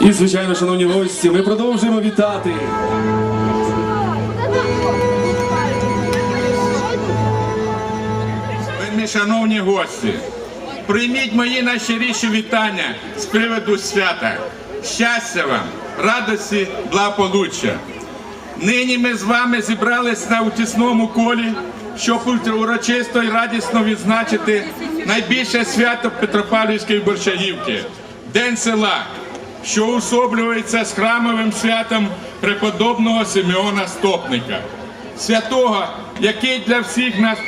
І, звичайно, шановні гості, ми продовжуємо вітати. Вельми шановні гості, прийміть мої найщиріші вітання з приводу свята. Щастя вам, радості, благополуччя. Нині ми з вами зібрались на утісному колі, щоб урочисто і радісно відзначити найбільше свято Петропавлівської Борщагівки День села, що особлюється з храмовим святом преподобного Симеона Стопника святого, який для всіх нас,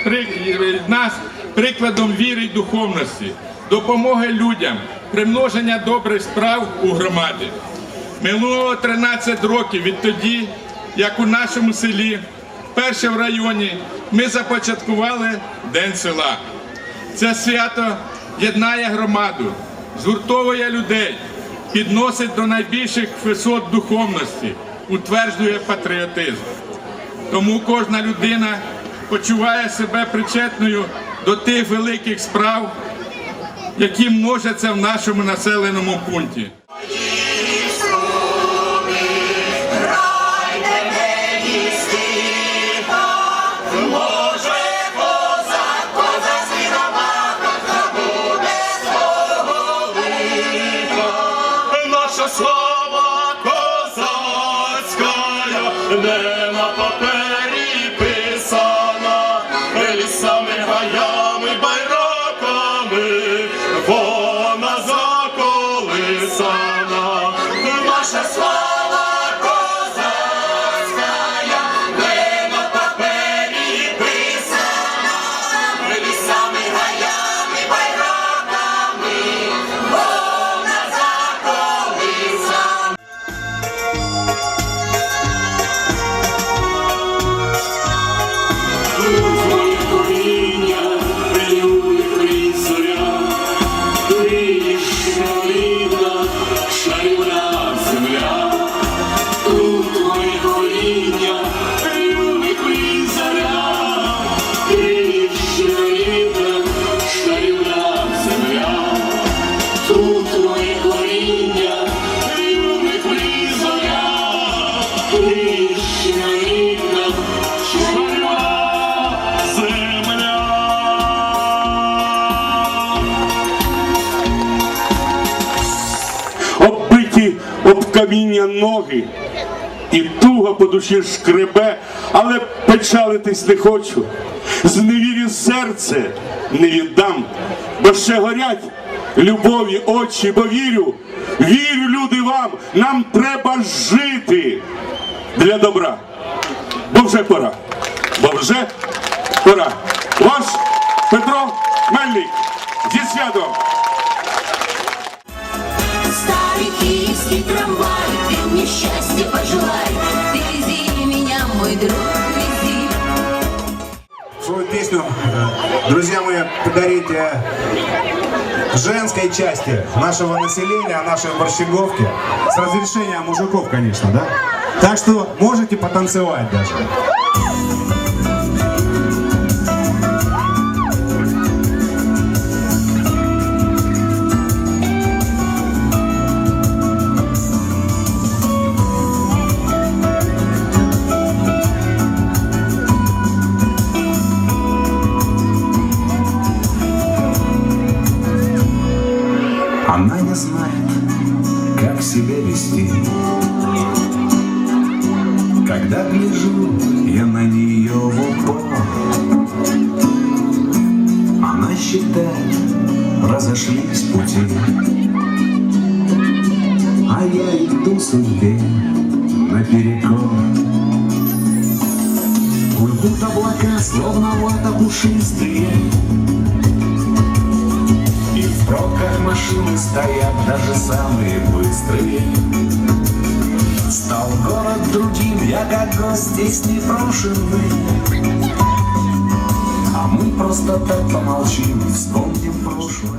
нас прикладом віри й духовності, допомоги людям, примноження добрих справ у громаді. Минуло 13 років відтоді, як у нашому селі, перше в районі, ми започаткували День села. Це свято єднає громаду, згуртовує людей, підносить до найбільших висот духовності, утверджує патріотизм. Тому кожна людина почуває себе причетною до тих великих справ, які множаться в нашому населеному пункті. Наша слава Каміння ноги, і туга по душі шкребе, але печалитись не хочу. З невірі серце не віддам, бо ще горять любові очі, бо вірю, вірю, люди вам, нам треба жити для добра. Бо вже пора, бо вже пора. Ваш Петро Мельник зі святом. Киевский трамвай, ты мне счастья пожелай. Ты вези меня, мой друг, вези. Свою песню, э, друзья мои, подарить э, женской части нашего населения, нашей борщеговки. С разрешения мужиков, конечно, да? Так что можете потанцевать даже. Знает, как себя вести. Когда гляжу я на нее в упор, Она считает, разошлись пути, А я иду судьбе наперекор. Плывут облака, словно вата пушистые, пробках машины стоят даже самые быстрые. Стал город другим, я как гость здесь непрошенный. А мы просто так помолчим, вспомним прошлое